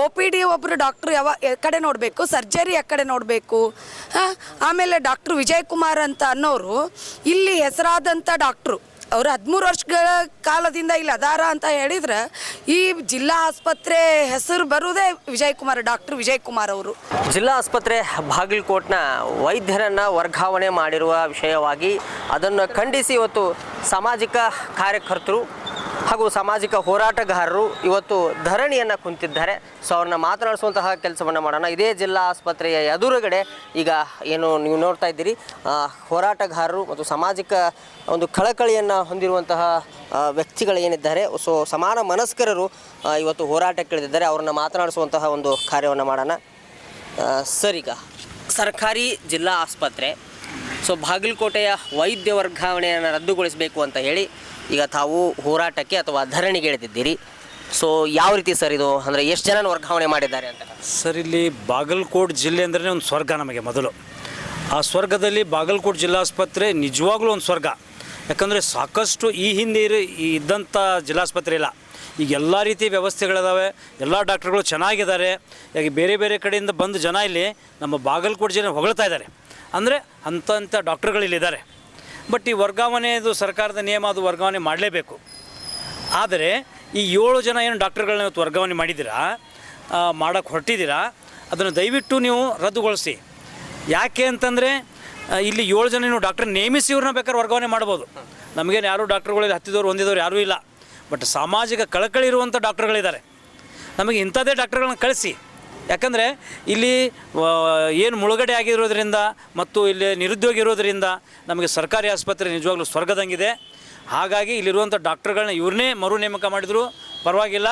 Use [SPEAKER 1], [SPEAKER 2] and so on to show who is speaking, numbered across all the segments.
[SPEAKER 1] ಒ P D ಒಬ್ಬರು doctor ಯಾವ ಕಡೆ ನೋಡಬೇಕು, ಸರ್ಜರಿ ಕಡೆ ನೋಡಬೇಕು ಆಮೇಲೆ ಡಾಕ್ಟ್ರು ವಿಜಯ್ ಕುಮಾರ್ ಅಂತ ಅನ್ನೋರು ಇಲ್ಲಿ ಹೆಸರಾದಂಥ ಡಾಕ್ಟ್ರು. ಅವರು ಹದಿಮೂರು ವರ್ಷಗಳ ಕಾಲದಿಂದ ಇಲ್ಲಿ ಅದಾರ ಅಂತ ಹೇಳಿದ್ರೆ ಈ ಜಿಲ್ಲಾ ಆಸ್ಪತ್ರೆ ಹೆಸರು ಬರುವುದೇ ವಿಜಯ್ ಕುಮಾರ್ ಡಾಕ್ಟ್ರು ವಿಜಯ್ ಕುಮಾರ್ ಅವರು.
[SPEAKER 2] ಜಿಲ್ಲಾ ಆಸ್ಪತ್ರೆ ಬಾಗಲಕೋಟ್ನ ವೈದ್ಯರನ್ನು ವರ್ಗಾವಣೆ ಮಾಡಿರುವ ವಿಷಯವಾಗಿ ಅದನ್ನು ಖಂಡಿಸಿ ಇವತ್ತು ಸಾಮಾಜಿಕ ಕಾರ್ಯಕರ್ತರು ಹಾಗೂ ಸಾಮಾಜಿಕ ಹೋರಾಟಗಾರರು ಇವತ್ತು ಧರಣಿಯನ್ನು ಕುಂತಿದ್ದಾರೆ. ಸೊ ಅವ್ರನ್ನ ಮಾತನಾಡಿಸುವಂತಹ ಕೆಲಸವನ್ನು ಮಾಡೋಣ. ಇದೇ ಜಿಲ್ಲಾ ಆಸ್ಪತ್ರೆಯ ಎದುರುಗಡೆ ಈಗ ಏನು ನೀವು ನೋಡ್ತಾ ಇದ್ದೀರಿ ಹೋರಾಟಗಾರರು ಮತ್ತು ಸಾಮಾಜಿಕ ಒಂದು ಕಳಕಳಿಯನ್ನು ಹೊಂದಿರುವಂತಹ ವ್ಯಕ್ತಿಗಳು ಏನಿದ್ದಾರೆ. ಸೊ ಸಮಾನ ಮನಸ್ಕರರು ಇವತ್ತು ಹೋರಾಟಕ್ಕಿಳಿದಿದ್ದಾರೆ ಅವ್ರನ್ನ ಮಾತನಾಡಿಸುವಂತಹ ಒಂದು ಕಾರ್ಯವನ್ನು ಮಾಡೋಣ. ಸರಿಗ ಸರ್ಕಾರಿ ಜಿಲ್ಲಾ ಆಸ್ಪತ್ರೆ, ಸೊ, ಬಾಗಲಕೋಟೆಯ ವೈದ್ಯ ವರ್ಗಾವಣೆಯನ್ನು ರದ್ದುಗೊಳಿಸಬೇಕು ಅಂತ ಹೇಳಿ ಈಗ ತಾವು ಹೋರಾಟಕ್ಕೆ ಅಥವಾ ಧರಣಿಗೆ ಇಳಿದಿದ್ದೀರಿ. ಸೊ ಯಾವ ರೀತಿ ಸರ್ ಇದು? ಅಂದರೆ ಎಷ್ಟು ಜನ ವರ್ಗಾವಣೆ ಮಾಡಿದ್ದಾರೆ ಅಂತ?
[SPEAKER 3] ಸರ್, ಇಲ್ಲಿ ಬಾಗಲಕೋಟ್ ಜಿಲ್ಲೆ ಅಂದ್ರೆ ಒಂದು ಸ್ವರ್ಗ ನಮಗೆ ಮೊದಲು. ಆ ಸ್ವರ್ಗದಲ್ಲಿ ಬಾಗಲಕೋಟ್ ಜಿಲ್ಲಾಸ್ಪತ್ರೆ ನಿಜವಾಗ್ಲೂ ಒಂದು ಸ್ವರ್ಗ. ಯಾಕಂದರೆ ಸಾಕಷ್ಟು ಈ ಹಿಂದೆ ಇರೋ ಇದ್ದಂಥ ಜಿಲ್ಲಾಸ್ಪತ್ರೆ ಇಲ್ಲ. ಈಗ ಎಲ್ಲ ರೀತಿ ವ್ಯವಸ್ಥೆಗಳಿದಾವೆ, ಎಲ್ಲ ಡಾಕ್ಟ್ರುಗಳು ಚೆನ್ನಾಗಿದ್ದಾರೆ. ಈಗ ಬೇರೆ ಬೇರೆ ಕಡೆಯಿಂದ ಬಂದು ಜನ ಇಲ್ಲಿ ನಮ್ಮ ಬಾಗಲಕೋಟೆ ಜಿಲ್ಲೆ ಹೊಗಳ್ತಾ ಇದ್ದಾರೆ. ಅಂದರೆ ಅಂಥ ಅಂಥ ಡಾಕ್ಟ್ರುಗಳು ಇಲ್ಲಿದ್ದಾರೆ. ಬಟ್ ಈ ವರ್ಗಾವಣೆದು ಸರ್ಕಾರದ ನಿಯಮ, ಅದು ವರ್ಗಾವಣೆ ಮಾಡಲೇಬೇಕು. ಆದರೆ ಈ ಏಳು ಜನ ಏನು ಡಾಕ್ಟರ್ಗಳನ್ನ ಇವತ್ತು ವರ್ಗಾವಣೆ ಮಾಡಿದ್ದೀರಾ ಮಾಡೋಕ್ಕೆ ಹೊರಟಿದ್ದೀರಾ, ಅದನ್ನು ದಯವಿಟ್ಟು ನೀವು ರದ್ದುಗೊಳಿಸಿ. ಯಾಕೆ ಅಂತಂದರೆ ಇಲ್ಲಿ ಏಳು ಜನ ನೀವು ಡಾಕ್ಟರ್ ನೇಮಿಸಿ ಇವ್ರನ್ನ ಬೇಕಾದ್ರೆ ವರ್ಗಾವಣೆ ಮಾಡ್ಬೋದು. ನಮಗೇನು ಯಾರೂ ಡಾಕ್ಟ್ರುಗಳಲ್ಲಿ ಹತ್ತಿದವರು, ಹೊಂದಿದವ್ರು ಯಾರೂ ಇಲ್ಲ. ಬಟ್ ಸಾಮಾಜಿಕ ಕಳಕಳಿ ಇರುವಂಥ ಡಾಕ್ಟರ್ಗಳಿದ್ದಾರೆ. ನಮಗೆ ಇಂಥದ್ದೇ ಡಾಕ್ಟರ್ಗಳನ್ನ ಕಳಿಸಿ. ಯಾಕಂದರೆ ಇಲ್ಲಿ ಏನು ಮುಳುಗಡೆ ಆಗಿರೋದ್ರಿಂದ ಮತ್ತು ಇಲ್ಲಿ ನಿರುದ್ಯೋಗ ಇರೋದರಿಂದ ನಮಗೆ ಸರ್ಕಾರಿ ಆಸ್ಪತ್ರೆ ನಿಜವಾಗ್ಲೂ ಸ್ವರ್ಗದಂಗಿದೆ. ಹಾಗಾಗಿ ಇಲ್ಲಿರುವಂಥ ಡಾಕ್ಟರ್ಗಳನ್ನ ಇವ್ರನ್ನೇ ಮರು ನೇಮಕ ಮಾಡಿದ್ರು. ಪರವಾಗಿಲ್ಲ.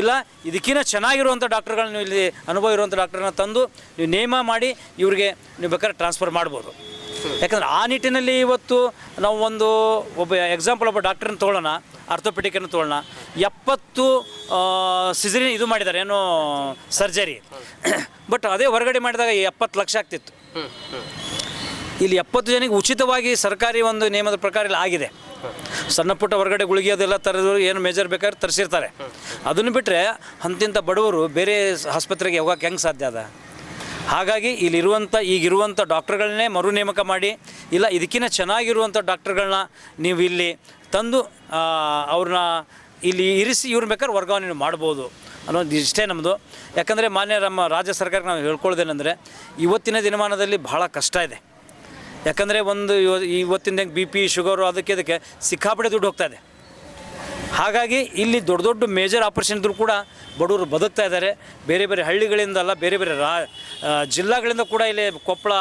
[SPEAKER 3] ಇಲ್ಲ ಇದಕ್ಕಿಂತ ಚೆನ್ನಾಗಿರುವಂಥ ಡಾಕ್ಟರ್ಗಳನ್ನ ಇಲ್ಲಿ ಅನುಭವ ಇರುವಂಥ ಡಾಕ್ಟರ್ನ ತಂದು ನೀವು ನೇಮ ಮಾಡಿ ಇವ್ರಿಗೆ ನೀವು ಬೇಕಾದ್ರೆ ಟ್ರಾನ್ಸ್ಫರ್ ಮಾಡ್ಬೋದು. ಯಾಕಂದ್ರೆ ಆ ನಿಟ್ಟಿನಲ್ಲಿ ಇವತ್ತು ನಾವು ಒಂದು ಒಬ್ಬ ಎಕ್ಸಾಂಪಲ್ ಒಬ್ಬ ಡಾಕ್ಟ್ರನ್ನ ತೊಗೊಳ್ಳೋಣ ಆರ್ಥೋಪೆಟಿಕನ್ನು ತೊಗೊಳ್ಳೋಣ. ಎಪ್ಪತ್ತು ಸಿಜರಿ ಇದು ಮಾಡಿದ್ದಾರೆ, ಏನು ಸರ್ಜರಿ ಬಟ್ ಅದೇ ಹೊರಗಡೆ ಮಾಡಿದಾಗ ಎಪ್ಪತ್ತು ಲಕ್ಷ ಆಗ್ತಿತ್ತು. ಇಲ್ಲಿ ಎಪ್ಪತ್ತು ಜನಕ್ಕೆ ಉಚಿತವಾಗಿ ಸರ್ಕಾರಿ ಒಂದು ನಿಯಮದ ಪ್ರಕಾರ ಇಲ್ಲಿ ಆಗಿದೆ. ಸಣ್ಣ ಪುಟ್ಟ ಹೊರಗಡೆ ಗುಳಿಗೆ ಅದೆಲ್ಲ ತರೋದು ಏನು ಮೇಜರ್ ಬೇಕಾದ್ರೆ ತರಿಸಿರ್ತಾರೆ. ಅದನ್ನು ಬಿಟ್ಟರೆ ಅಂತಿಂಥ ಬಡವರು ಬೇರೆ ಆಸ್ಪತ್ರೆಗೆ ಹೋಗೋಕೆ ಹೆಂಗೆ ಸಾಧ್ಯ ಅದ? ಹಾಗಾಗಿ ಇಲ್ಲಿರುವಂಥ ಈಗಿರುವಂಥ ಡಾಕ್ಟರ್ಗಳನ್ನೇ ಮರು ನೇಮಕ ಮಾಡಿ, ಇಲ್ಲ ಇದಕ್ಕಿಂತ ಚೆನ್ನಾಗಿರುವಂಥ ಡಾಕ್ಟರ್ಗಳನ್ನ ನೀವು ಇಲ್ಲಿ ತಂದು ಅವ್ರನ್ನ ಇಲ್ಲಿ ಇರಿಸಿ ಇವ್ರ ಬೇಕಾದ್ರೆ ವರ್ಗಾವಣೆ ಮಾಡ್ಬೋದು ಅನ್ನೋದು ಇಷ್ಟೇ ನಮ್ಮದು ಯಾಕಂದರೆ ಮಾನ್ಯ ನಮ್ಮ ರಾಜ್ಯ ಸರ್ಕಾರಕ್ಕೆ ನಾವು ಹೇಳ್ಕೊಳ್ಳೋದೇನೆಂದರೆ, ಇವತ್ತಿನ ದಿನಮಾನದಲ್ಲಿ ಬಹಳ ಕಷ್ಟ ಇದೆ. ಯಾಕಂದರೆ ಒಂದು ಇವ- ಇವತ್ತಿನ ಬಿ ಪಿ ಶುಗರು ಅದಕ್ಕೆ ಇದಕ್ಕೆ ಸಿಕ್ಕಾಪಡೆ ದುಡ್ಡು ಹೋಗ್ತಾ ಹಾಗಾಗಿ ಇಲ್ಲಿ ದೊಡ್ಡ ದೊಡ್ಡ ಮೇಜರ್ ಆಪರೇಷನ್ ಇದ್ರೂ ಕೂಡ ಬಡವರು ಬದುಕ್ತಾ ಇದ್ದಾರೆ. ಬೇರೆ ಬೇರೆ ಹಳ್ಳಿಗಳಿಂದಲ್ಲ ಬೇರೆ ಬೇರೆ ರಾ ಜಿಲ್ಲಾಗಳಿಂದ ಕೂಡ ಇಲ್ಲಿ ಕೊಪ್ಪಳ,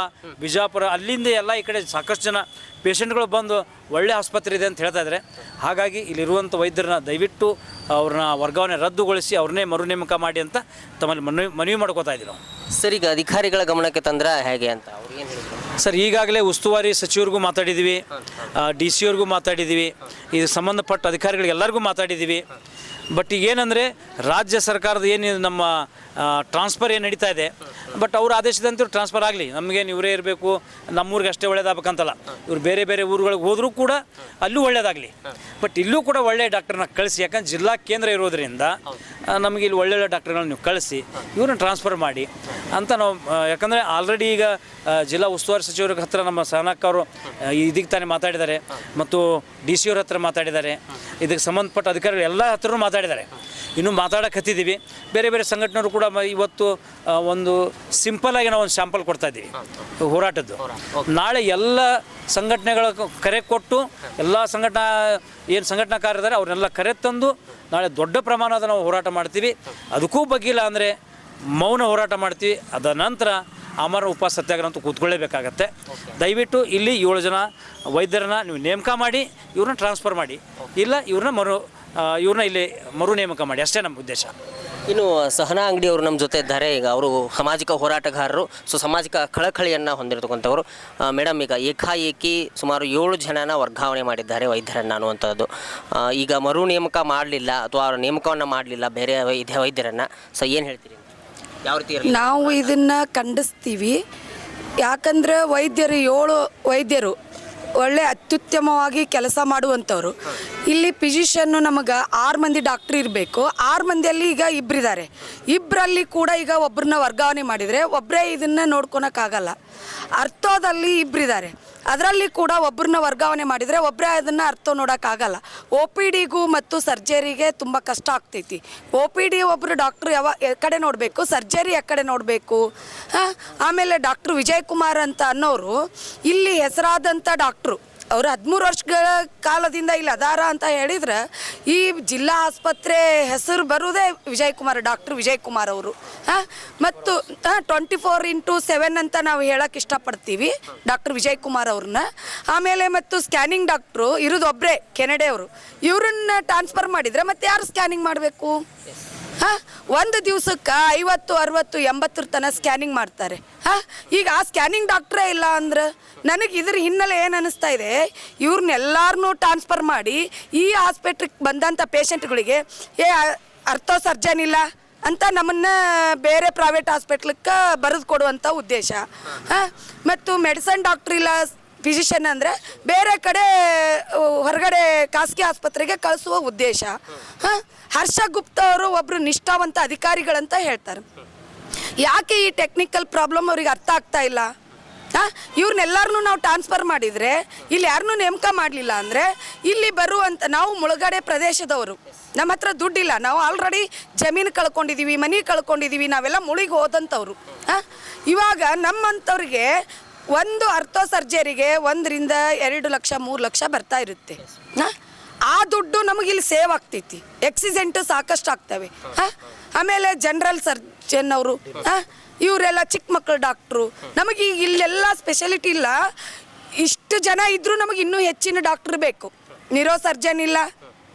[SPEAKER 3] ಬಿಜಾಪುರ, ಅಲ್ಲಿಂದ ಎಲ್ಲ ಈ ಕಡೆ ಸಾಕಷ್ಟು ಜನ ಪೇಷಂಟ್ಗಳು ಬಂದು ಒಳ್ಳೆ ಆಸ್ಪತ್ರೆ ಇದೆ ಅಂತ ಹೇಳ್ತಾ ಇದ್ದಾರೆ. ಹಾಗಾಗಿ ಇಲ್ಲಿರುವಂಥ ವೈದ್ಯರನ್ನ ದಯವಿಟ್ಟು ಅವ್ರನ್ನ ವರ್ಗಾವಣೆ ರದ್ದುಗೊಳಿಸಿ ಅವ್ರನ್ನೇ ಮರು ನೇಮಕ ಮಾಡಿ ಅಂತ ತಮ್ಮಲ್ಲಿ ಮನವಿ ಮನವಿ ಮಾಡ್ಕೋತಾ ಇದ್ದೀವಿ ನಾವು.
[SPEAKER 2] ಸರ್, ಈಗ ಅಧಿಕಾರಿಗಳ ಗಮನಕ್ಕೆ ತಂದ್ರೆ ಹೇಗೆ ಅಂತ?
[SPEAKER 3] ಸರ್ ಈಗಾಗಲೇ ಉಸ್ತುವಾರಿ ಸಚಿವರಿಗೂ ಮಾತಾಡಿದ್ದೀವಿ. ಡಿ ಸಿ ಅವ್ರಿಗೂ ಮಾತಾಡಿದ್ದೀವಿ. ಇದು ಸಂಬಂಧಪಟ್ಟ ಅಧಿಕಾರಿಗಳಿಗೆ ಎಲ್ಲರಿಗೂ ಮಾತಾಡಿದ್ದೀವಿ. ಬಟ್ ಈಗ ಏನಂದರೆ ರಾಜ್ಯ ಸರ್ಕಾರದ ಏನು ನಮ್ಮ ಟ್ರಾನ್ಸ್ಫರ್ ಏನು ನಡೀತಾ ಇದೆ. ಬಟ್ ಅವ್ರ ಆದೇಶದಂತೆ ಟ್ರಾನ್ಸ್ಫರ್ ಆಗಲಿ. ನಮಗೇನು ಇವರೇ ಇರಬೇಕು, ನಮ್ಮೂರಿಗೆ ಅಷ್ಟೇ ಒಳ್ಳೇದಾಗಬೇಕಂತಲ್ಲ. ಇವ್ರು ಬೇರೆ ಬೇರೆ ಊರುಗಳಿಗೆ ಹೋದರೂ ಕೂಡ ಅಲ್ಲೂ ಒಳ್ಳೇದಾಗಲಿ. ಬಟ್ ಇಲ್ಲೂ ಕೂಡ ಒಳ್ಳೆಯ ಡಾಕ್ಟರ್ನ ಕಳಿಸಿ. ಯಾಕಂದ್ರೆ ಜಿಲ್ಲಾ ಕೇಂದ್ರ ಇರೋದರಿಂದ ನಮಗೆ ಇಲ್ಲಿ ಒಳ್ಳೊಳ್ಳೆ ಡಾಕ್ಟರ್ಗಳನ್ನ ನೀವು ಕಳಿಸಿ, ಇವ್ರನ್ನ ಟ್ರಾನ್ಸ್ಫರ್ ಮಾಡಿ. ಅಂತ ನಾವು ಯಾಕಂದರೆ ಆಲ್ರೆಡಿ ಈಗ ಜಿಲ್ಲಾ ಉಸ್ತುವಾರಿ ಸಚಿವರ ಹತ್ರ ನಮ್ಮ ಸಹನಕ್ಕ ಅವರು ಇದಕ್ಕೆ ತಾನೇ ಮಾತಾಡಿದ್ದಾರೆ. ಮತ್ತು ಡಿ ಸಿ ಅವ್ರ ಹತ್ರ ಮಾತಾಡಿದ್ದಾರೆ. ಇದಕ್ಕೆ ಸಂಬಂಧಪಟ್ಟ ಅಧಿಕಾರಿಗಳು ಎಲ್ಲ ಹತ್ರನೂ ಮಾತಾಡಿದ್ದಾರೆ. ಇನ್ನೂ ಮಾತಾಡಕ್ಕೆ ಹತ್ತಿದ್ದೀವಿ ಬೇರೆ ಬೇರೆ ಸಂಘಟನೆಯವರು ಕೂಡ ಮ- ಇವತ್ತು ಆ, ಒಂದು ಸಿಂಪಲ್ ಆಗಿ ನಾವು ಒಂದು ಸ್ಯಾಂಪಲ್ ಕೊಡ್ತಾ ಇದ್ದೀವಿ. ಹೋರಾಟದ್ದು. ನಾಳೆ ಎಲ್ಲ ಸಂಘಟನೆಗಳ ಕರೆ ಕೊಟ್ಟು ಎಲ್ಲ ಸಂಘಟನಾ ಏನು ಸಂಘಟನಾಕಾರರಿದ್ದಾರೆ ಅವ್ರನ್ನೆಲ್ಲ ಕರೆ ತಂದು ನಾಳೆ ದೊಡ್ಡ ಪ್ರಮಾಣದ ನಾವು ಹೋರಾಟ ಮಾಡ್ತೀವಿ. ಅದಕ್ಕೂ ಬಗ್ಗಿಲ್ಲ ಅಂದರೆ ಮೌನ ಹೋರಾಟ ಮಾಡ್ತೀವಿ. ಅದ ನಂತರ ಅಮರ ಉಪ ಸತ್ಯಾಗ್ರಹ ಅಂತ ಕೂತ್ಕೊಳ್ಳೇಬೇಕಾಗತ್ತೆ. ದಯವಿಟ್ಟು ಇಲ್ಲಿ ಏಳು ಜನ ವೈದ್ಯರನ್ನ ನೀವು ನೇಮಕ ಮಾಡಿ ಇವ್ರನ್ನ ಟ್ರಾನ್ಸ್ಫರ್ ಮಾಡಿ. ಇಲ್ಲ ಇವ್ರನ್ನ ಮರು ಇವ್ರನ್ನ ಇಲ್ಲಿ ಮರು ನೇಮಕ ಮಾಡಿ ಅಷ್ಟೇ ನಮ್ಮ ಉದ್ದೇಶ.
[SPEAKER 2] ಇನ್ನು ಸಹನಾ ಅಂಗಡಿ ಅವರು ನಮ್ಮ ಜೊತೆ ಇದ್ದಾರೆ. ಈಗ ಅವರು ಸಾಮಾಜಿಕ ಹೋರಾಟಗಾರರು ಸೊ ಸಾಮಾಜಿಕ ಕಳಕಳಿಯನ್ನು ಹೊಂದಿರತಕ್ಕಂಥವ್ರು. ಮೇಡಮ್ ಈಗ ಏಕಾಏಕಿ ಸುಮಾರು ಏಳು ಜನನ ವರ್ಗಾವಣೆ ಮಾಡಿದ್ದಾರೆ ವೈದ್ಯರನ್ನು ಅನ್ನುವಂಥದ್ದು. ಈಗ ಮರು ನೇಮಕ ಮಾಡಲಿಲ್ಲ ಅಥವಾ ಅವರ ನೇಮಕವನ್ನು ಮಾಡಲಿಲ್ಲ ಬೇರೆ ವೈದ್ಯ ವೈದ್ಯರನ್ನು. ಸೊ ಏನು ಹೇಳ್ತೀರಿ? ಯಾವ ರೀತಿ ಇರಲಿ?
[SPEAKER 1] ನಾವು ಇದನ್ನು ಖಂಡಿಸ್ತೀವಿ. ಯಾಕಂದ್ರೆ ವೈದ್ಯರು ಏಳು ವೈದ್ಯರು. ಒಳ್ಳೆ ಅತ್ಯುತ್ತಮವಾಗಿ ಕೆಲಸ ಮಾಡುವಂಥವ್ರು. ಇಲ್ಲಿ ಫಿಸಿಷಿಯನ್ನು ನಮಗೆ ಆರು ಮಂದಿ ಡಾಕ್ಟ್ರ್ ಇರಬೇಕು. ಆರು ಮಂದಿಯಲ್ಲಿ ಈಗ ಇಬ್ಬರಿದ್ದಾರೆ ಇಬ್ಬರಲ್ಲಿ ಕೂಡ ಈಗ ಒಬ್ಬರನ್ನ ವರ್ಗಾವಣೆ ಮಾಡಿದರೆ ಒಬ್ಬರೇ ಇದನ್ನು ನೋಡ್ಕೊಳಕ್ಕಾಗಲ್ಲ. ಅರ್ಥದಲ್ಲಿ ಇಬ್ಬರಿದ್ದಾರೆ ಅದರಲ್ಲಿ ಕೂಡ ಒಬ್ಬರನ್ನ ವರ್ಗಾವಣೆ ಮಾಡಿದರೆ ಒಬ್ಬರೇ ಅದನ್ನು ಅರ್ಥ ನೋಡೋಕ್ಕಾಗಲ್ಲ. ಒ ಪಿ ಡಿಗೂ ಮತ್ತು ಸರ್ಜರಿಗೆ ತುಂಬ ಕಷ್ಟ ಆಗ್ತೈತಿ. ಒ ಪಿ ಡಿ ಒಬ್ಬರು ಡಾಕ್ಟ್ರು ಯಾವ ಕಡೆ ನೋಡಬೇಕು? ಸರ್ಜರಿ ಆ ಕಡೆ ನೋಡಬೇಕು ಆಮೇಲೆ ಡಾಕ್ಟ್ರು ವಿಜಯ್ ಕುಮಾರ್ ಅಂತ ಅನ್ನೋರು ಇಲ್ಲಿ ಹೆಸರಾದಂಥ ಡಾಕ್ಟ್ರು ಅವರು ಹದಿಮೂರು ವರ್ಷಗಳ ಕಾಲದಿಂದ ಇಲ್ಲಿ ಅದಾರ ಅಂತ ಹೇಳಿದ್ರೆ ಈ ಜಿಲ್ಲಾ ಆಸ್ಪತ್ರೆ ಹೆಸರು ಬರುವುದೇ ವಿಜಯ್ ಕುಮಾರ್ ಡಾಕ್ಟರ್ ವಿಜಯ್ ಕುಮಾರ್ ಅವರು. ಹಾಂ, ಮತ್ತು ಟ್ವೆಂಟಿ ಫೋರ್ ಇಂಟು ಸೆವೆನ್ ಅಂತ ನಾವು ಹೇಳಕ್ಕೆ ಇಷ್ಟಪಡ್ತೀವಿ ಡಾಕ್ಟರ್ ವಿಜಯ್ ಕುಮಾರ್ ಅವ್ರನ್ನ. ಆಮೇಲೆ ಮತ್ತು ಸ್ಕ್ಯಾನಿಂಗ್ ಡಾಕ್ಟ್ರು ಇರೋದು ಒಬ್ಬರೇ ಕೆನಡೆ ಅವರು ಇವ್ರನ್ನ ಟ್ರಾನ್ಸ್ಫರ್ ಮಾಡಿದರೆ ಮತ್ತೆ ಯಾರು ಸ್ಕ್ಯಾನಿಂಗ್ ಮಾಡಬೇಕು? ಹಾಂ? ಒಂದು ದಿವಸಕ್ಕೆ ಐವತ್ತು, ಅರವತ್ತು, ಎಂಬತ್ತರ ತನಕ ಸ್ಕ್ಯಾನಿಂಗ್ ಮಾಡ್ತಾರೆ. ಹಾಂ? ಈಗ ಆ ಸ್ಕ್ಯಾನಿಂಗ್ ಡಾಕ್ಟ್ರೇ ಇಲ್ಲ ಅಂದ್ರೆ ನನಗೆ ಇದ್ರ ಹಿನ್ನೆಲೆ ಏನು ಅನ್ನಿಸ್ತಾ ಇದೆ? ಇವ್ರನ್ನೆಲ್ಲರನ್ನೂ ಟ್ರಾನ್ಸ್ಫರ್ ಮಾಡಿ ಈ ಆಸ್ಪೆಟ್ಲಿಗೆ ಬಂದಂಥ ಪೇಷಂಟ್ಗಳಿಗೆ ಏ, ಅರ್ಥೋ ಸರ್ಜನ್ ಇಲ್ಲ ಅಂತ ನಮ್ಮನ್ನು ಬೇರೆ ಪ್ರೈವೇಟ್ ಹಾಸ್ಪಿಟ್ಲಕ್ಕೆ ಬರೆದು ಕೊಡುವಂಥ ಉದ್ದೇಶ. ಹಾಂ? ಮತ್ತು ಮೆಡಿಸನ್ ಡಾಕ್ಟ್ರ್ ಇಲ್ಲ ಫಿಸಿಷಿಯನ್ ಅಂದರೆ ಬೇರೆ ಕಡೆ ಹೊರಗಡೆ ಖಾಸಗಿ ಆಸ್ಪತ್ರೆಗೆ ಕಳಿಸುವ ಉದ್ದೇಶ. ಹಾಂ? ಹರ್ಷ ಗುಪ್ತಾ ಅವರು ಒಬ್ಬರು ನಿಷ್ಠಾವಂತ ಅಧಿಕಾರಿಗಳಂತ ಹೇಳ್ತಾರೆ. ಯಾಕೆ ಈ ಟೆಕ್ನಿಕಲ್ ಪ್ರಾಬ್ಲಮ್ ಅವ್ರಿಗೆ ಅರ್ಥ ಆಗ್ತಾ ಇಲ್ಲ? ಹಾಂ? ನಾವು ಟ್ರಾನ್ಸ್ಫರ್ ಮಾಡಿದರೆ, ಇಲ್ಲಿ ಯಾರನ್ನೂ ನೇಮಕ ಮಾಡಲಿಲ್ಲ ಅಂದರೆ, ಇಲ್ಲಿ ಬರುವಂಥ ನಾವು ಮುಳುಗಡೆ ಪ್ರದೇಶದವರು. ನಮ್ಮ ಹತ್ರ ದುಡ್ಡಿಲ್ಲ. ನಾವು ಆಲ್ರೆಡಿ ಜಮೀನು ಕಳ್ಕೊಂಡಿದ್ದೀವಿ ಮನೆ ಕಳ್ಕೊಂಡಿದ್ದೀವಿ ನಾವೆಲ್ಲ ಮುಳುಗಿ ಹೋದಂಥವ್ರು ಹಾಂ? ಇವಾಗ ನಮ್ಮಂಥವ್ರಿಗೆ ಒಂದು ಅರ್ಥೋ ಸರ್ಜರಿಗೆ ಒಂದರಿಂದ ಎರಡು ಲಕ್ಷ, ಮೂರು ಲಕ್ಷ ಬರ್ತಾ ಇರುತ್ತೆ. ಹಾಂ? ಆ ದುಡ್ಡು ನಮಗೆ ಇಲ್ಲಿ ಸೇವ್ ಆಗ್ತೈತಿ. ಎಕ್ಸಿಡೆಂಟು ಸಾಕಷ್ಟು ಆಗ್ತವೆ ಹಾಂ? ಆಮೇಲೆ ಜನರಲ್ ಸರ್ಜನ್ ಅವರು, ಹಾಂ? ಇವರೆಲ್ಲ ಚಿಕ್ಕ ಮಕ್ಕಳು ಡಾಕ್ಟ್ರು ನಮಗೆ ಈಗ ಇಲ್ಲೆಲ್ಲ ಸ್ಪೆಷಾಲಿಟಿ ಇಲ್ಲ. ಇಷ್ಟು ಜನ ಇದ್ದರೂ ನಮಗೆ ಇನ್ನೂ ಹೆಚ್ಚಿನ ಡಾಕ್ಟ್ರ್ ಬೇಕು. ನಿರೋ ಸರ್ಜನ್ ಇಲ್ಲ.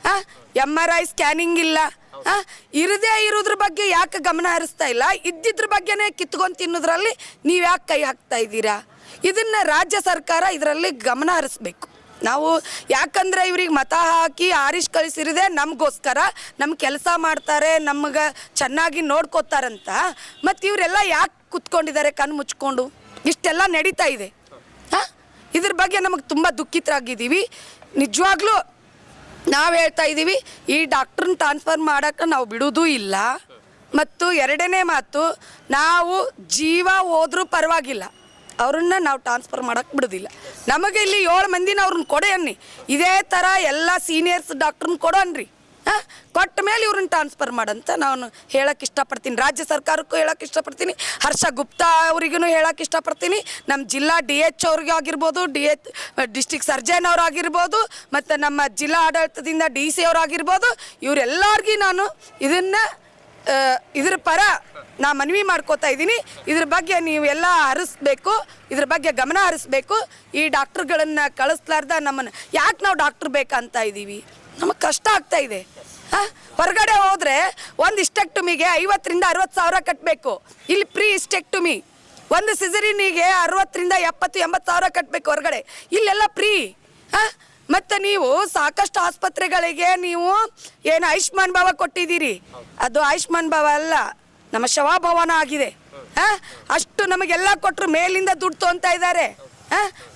[SPEAKER 1] ಹಾಂ? ಎಂ ಆರ್ ಐ ಸ್ಕ್ಯಾನಿಂಗ್ ಇಲ್ಲ. ಹಾಂ? ಇರದೇ ಇರೋದ್ರ ಬಗ್ಗೆ ಯಾಕೆ ಗಮನ ಹರಿಸ್ತಾ ಇಲ್ಲ? ಇದ್ದಿದ್ರ ಬಗ್ಗೆನೇ ಕಿತ್ಕೊಂಡು ತಿನ್ನೋದ್ರಲ್ಲಿ ನೀವು ಯಾಕೆ ಕೈ ಹಾಕ್ತಾ ಇದ್ದೀರಾ? ಇದನ್ನ ರಾಜ್ಯ ಸರ್ಕಾರ ಇದರಲ್ಲಿ ಗಮನ ಹರಿಸ್ಬೇಕು. ನಾವು ಯಾಕಂದ್ರೆ ಇವ್ರಿಗೆ ಮತ ಹಾಕಿ ಆರಿಸ್ ಕಳಿಸಿರದೆ ನಮಗೋಸ್ಕರ ನಮ್ಮ ಕೆಲಸ ಮಾಡ್ತಾರೆ, ನಮಗೆ ಚೆನ್ನಾಗಿ ನೋಡ್ಕೋತಾರಂತ. ಮತ್ತು ಇವರೆಲ್ಲ ಯಾಕೆ ಕುತ್ಕೊಂಡಿದ್ದಾರೆ ಕಣ್ಣು ಮುಚ್ಕೊಂಡು? ಇಷ್ಟೆಲ್ಲ ನಡೀತಾ ಇದೆ. ಹಾಂ? ಇದ್ರ ಬಗ್ಗೆ ನಮಗೆ ತುಂಬ ದುಃಖಿತರಾಗಿದ್ದೀವಿ. ನಿಜವಾಗ್ಲೂ ನಾವು ಹೇಳ್ತಾ ಇದ್ದೀವಿ, ಈ ಡಾಕ್ಟ್ರನ್ನ ಟ್ರಾನ್ಸ್ಫರ್ ಮಾಡೋಕ್ಕೆ ನಾವು ಬಿಡೋದೂ ಇಲ್ಲ. ಮತ್ತು ಎರಡನೇ ಮಾತು, ನಾವು ಜೀವ ಹೋದರೂ ಪರವಾಗಿಲ್ಲ. ಅವ್ರನ್ನ ನಾವು ಟ್ರಾನ್ಸ್ಫರ್ ಮಾಡೋಕ್ಕೆ ಬಿಡೋದಿಲ್ಲ. ನಮಗೆ ಇಲ್ಲಿ ಏಳು ಮಂದಿನ ಅವ್ರನ್ನ ಕೊಡೆ ಅನ್ನಿ. ಇದೇ ಥರ ಎಲ್ಲ ಸೀನಿಯರ್ಸ್ ಡಾಕ್ಟ್ರನ್ನ ಕೊಡೋ ಅನ್ರಿ ಕೊಟ್ಟ ಮೇಲೆ ಇವ್ರನ್ನ ಟ್ರಾನ್ಸ್ಫರ್ ಮಾಡಂತ ನಾನು ಹೇಳಕ್ಕೆ ಇಷ್ಟಪಡ್ತೀನಿ. ರಾಜ್ಯ ಸರ್ಕಾರಕ್ಕೂ ಹೇಳಕ್ಕೆ ಇಷ್ಟಪಡ್ತೀನಿ. ಹರ್ಷ ಗುಪ್ತಾ ಅವರಿಗೂ ಹೇಳಕ್ಕೆ ಇಷ್ಟಪಡ್ತೀನಿ. ನಮ್ಮ ಜಿಲ್ಲಾ ಡಿ ಎಚ್ ಅವ್ರಿಗೆ ಆಗಿರ್ಬೋದು ಡಿ ಎಚ್ ಡಿಸ್ಟಿಕ್ ಸರ್ಜನ್ ಅವ್ರಾಗಿರ್ಬೋದು ಮತ್ತು ನಮ್ಮ ಜಿಲ್ಲಾ ಆಡಳಿತದಿಂದ ಡಿ ಸಿ ಅವರಾಗಿರ್ಬೋದು ಇವರೆಲ್ಲರಿಗೂ ನಾನು ಇದನ್ನು ಇದ್ರ ಪರ ನಾ ಮನವಿ ಮಾಡ್ಕೋತಾ ಇದ್ದೀನಿ. ಇದ್ರ ಬಗ್ಗೆ ನೀವೆಲ್ಲ ಹರಿಸ್ಬೇಕು ಇದ್ರ ಬಗ್ಗೆ ಗಮನ ಹರಿಸ್ಬೇಕು. ಈ ಡಾಕ್ಟ್ರುಗಳನ್ನು ಕಳಿಸ್ಲಾರ್ದ ನಮ್ಮನ್ನು ಯಾಕೆ ನಾವು ಡಾಕ್ಟ್ರ್ ಬೇಕಂತ ಇದ್ದೀವಿ? ನಮಗೆ ಕಷ್ಟ ಆಗ್ತಾ ಇದೆ. ಹಾಂ ಹೊರಗಡೆ ಹೋದರೆ ಒಂದು ಇಸ್ಟೆಕ್ಟುಮಿಗೆ ಐವತ್ತರಿಂದ ಅರವತ್ತು ಸಾವಿರ ಕಟ್ಟಬೇಕು ಇಲ್ಲಿ ಪ್ರೀ ಇಸ್ಟೆಕ್ಟುಮಿ ಒಂದು ಸಿಜರಿನಿಗೆ ಅರವತ್ತರಿಂದ ಎಪ್ಪತ್ತು, ಎಂಬತ್ತು ಸಾವಿರ ಕಟ್ಟಬೇಕು ಹೊರಗಡೆ. ಇಲ್ಲೆಲ್ಲ ಪ್ರೀ. ಹಾಂ ಮತ್ತು ನೀವು ಸಾಕಷ್ಟು ಆಸ್ಪತ್ರೆಗಳಿಗೆ ನೀವು ಏನು ಆಯುಷ್ಮಾನ್ ಭವ ಕೊಟ್ಟಿದ್ದೀರಿ. ಅದು ಆಯುಷ್ಮಾನ್ ಭವ ಅಲ್ಲ, ನಮ್ಮ ಶವಾಭವನ ಆಗಿದೆ. ಅಷ್ಟು ನಮಗೆಲ್ಲ ಕೊಟ್ಟರು ಮೇಲಿಂದ ದುಡ್ಡು ತೊಗೊತಾ ಇದ್ದಾರೆ.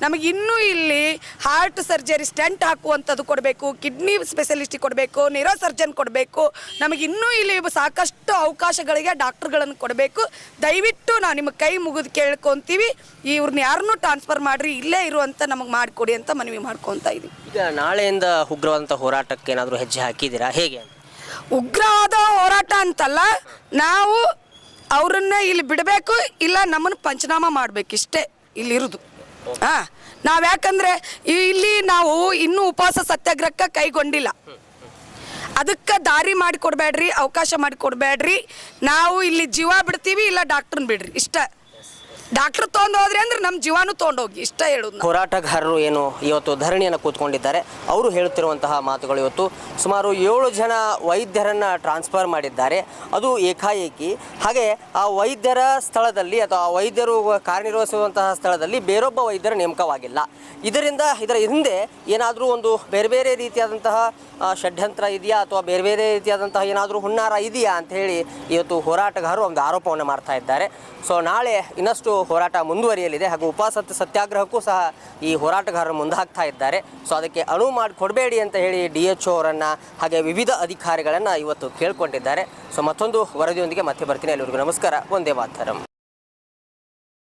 [SPEAKER 1] ನಮಗೆ ಇನ್ನೂ ಇಲ್ಲಿ ಹಾರ್ಟ್ ಸರ್ಜರಿ ಸ್ಟೆಂಟ್ ಹಾಕುವಂಥದ್ದು ಕೊಡಬೇಕು ಕಿಡ್ನಿ ಸ್ಪೆಷಲಿಸ್ಟ್ ಕೊಡಬೇಕು ನಿರೋ ಸರ್ಜನ್ ಕೊಡಬೇಕು. ನಮಗೆ ಇನ್ನೂ ಇಲ್ಲಿ ಸಾಕಷ್ಟು ಅವಕಾಶಗಳಿಗೆ ಡಾಕ್ಟ್ರುಗಳನ್ನು ಕೊಡಬೇಕು. ದಯವಿಟ್ಟು ನಾವು ನಿಮ್ಮ ಕೈ ಮುಗಿದು ಕೇಳ್ಕೊತೀವಿ. ಇವ್ರನ್ನ ಯಾರನ್ನೂ ಟ್ರಾನ್ಸ್ಫರ್ ಮಾಡಿರಿ ಇಲ್ಲೇ ಇರುವಂಥ ನಮಗೆ ಮಾಡಿಕೊಡಿ ಅಂತ ಮನವಿ ಮಾಡ್ಕೊತಾ ಇದ್ದೀವಿ
[SPEAKER 2] ಈಗ ನಾಳೆಯಿಂದ ಉಗ್ರವಾದಂಥ ಹೋರಾಟಕ್ಕೆ ಏನಾದರೂ ಹೆಜ್ಜೆ ಹಾಕಿದ್ದೀರಾ? ಹೇಗೆ
[SPEAKER 1] ಉಗ್ರವಾದ ಹೋರಾಟ ಅಂತಲ್ಲ ನಾವು ಅವ್ರನ್ನ ಇಲ್ಲಿ ಬಿಡಬೇಕು ಇಲ್ಲ ನಮ್ಮನ್ನು ಪಂಚನಾಮ ಮಾಡಬೇಕಿಷ್ಟೇ ಇಲ್ಲಿರೋದು. ಹಾಂ ನಾವು ಯಾಕಂದ್ರೆ ಇಲ್ಲಿ ನಾವು ಇನ್ನೂ ಉಪವಾಸ ಸತ್ಯಾಗ್ರಹಕ್ಕೆ ಕೈಗೊಂಡಿಲ್ಲ. ಅದಕ್ಕೆ ದಾರಿ ಮಾಡಿಕೊಡ್ಬೇಡ್ರಿ, ಅವಕಾಶ ಮಾಡಿಕೊಡ್ಬೇಡ್ರಿ. ನಾವು ಇಲ್ಲಿ ಜೀವ ಬಿಡ್ತೀವಿ, ಇಲ್ಲ ಡಾಕ್ಟ್ರನ್ನ ಬಿಡ್ರಿ, ಇಷ್ಟ. ಡಾಕ್ಟ್ರ್ ತೊಗೊಂಡು ಅಂದ್ರೆ ನಮ್ಮ ಜೀವನೂ ತೊಗೊಂಡೋಗಿ, ಇಷ್ಟ ಹೇಳುದು.
[SPEAKER 2] ಹೋರಾಟಗಾರರು ಏನು ಇವತ್ತು ಧರಣಿಯನ್ನು ಕೂತ್ಕೊಂಡಿದ್ದಾರೆ. ಅವರು ಹೇಳುತ್ತಿರುವಂತಹ ಮಾತುಗಳು ಇವತ್ತು ಸುಮಾರು ಏಳು ಜನ ವೈದ್ಯರನ್ನ ಟ್ರಾನ್ಸ್ಫರ್ ಮಾಡಿದ್ದಾರೆ. ಅದು ಏಕಾಏಕಿ. ಹಾಗೆ ಆ ವೈದ್ಯರ ಸ್ಥಳದಲ್ಲಿ ಅಥವಾ ಆ ವೈದ್ಯರು ಕಾರ್ಯನಿರ್ವಹಿಸುವಂತಹ ಸ್ಥಳದಲ್ಲಿ ಬೇರೊಬ್ಬ ವೈದ್ಯರ ನೇಮಕವಾಗಿಲ್ಲ. ಇದರಿಂದ, ಇದರ ಹಿಂದೆ ಏನಾದರೂ ಒಂದು ಬೇರೆ ಬೇರೆ ರೀತಿಯಾದಂತಹ ಷಡ್ಯಂತ್ರ ಇದೆಯಾ ಅಥವಾ ಬೇರೆ ಬೇರೆ ರೀತಿಯಾದಂತಹ ಏನಾದರೂ ಹುನ್ನಾರ ಇದೆಯಾ ಅಂತ ಹೇಳಿ ಇವತ್ತು ಹೋರಾಟಗಾರರು ಒಂದು ಆರೋಪವನ್ನು ಮಾಡ್ತಾ ಇದ್ದಾರೆ. ಸೊ ನಾಳೆ ಇನ್ನಷ್ಟು ಹೋರಾಟ ಮುಂದುವರಿಯಲಿದೆ ಹಾಗೂ ಉಪವಾಸ ಸತ್ಯಾಗ್ರಹಕ್ಕೂ ಸಹ ಈ ಹೋರಾಟಗಾರರು ಮುಂದಾಗ್ತಾ ಇದ್ದಾರೆ. ಸೊ ಅದಕ್ಕೆ ಅನುವು ಮಾಡಿ ಕೊಡಬೇಡಿ ಅಂತ ಹೇಳಿ ಡಿ ಎಚ್ ಅವರನ್ನು ಹಾಗೆ ವಿವಿಧ ಅಧಿಕಾರಿಗಳನ್ನು ಇವತ್ತು ಕೇಳಿಕೊಂಡಿದ್ದಾರೆ. ಸೊ ಮತ್ತೊಂದು ವರದಿಯೊಂದಿಗೆ ಮತ್ತೆ ಬರ್ತೀನಿ. ಎಲ್ಲರಿಗೂ ನಮಸ್ಕಾರ. ಒಂದೇ ಮಾತರಂ.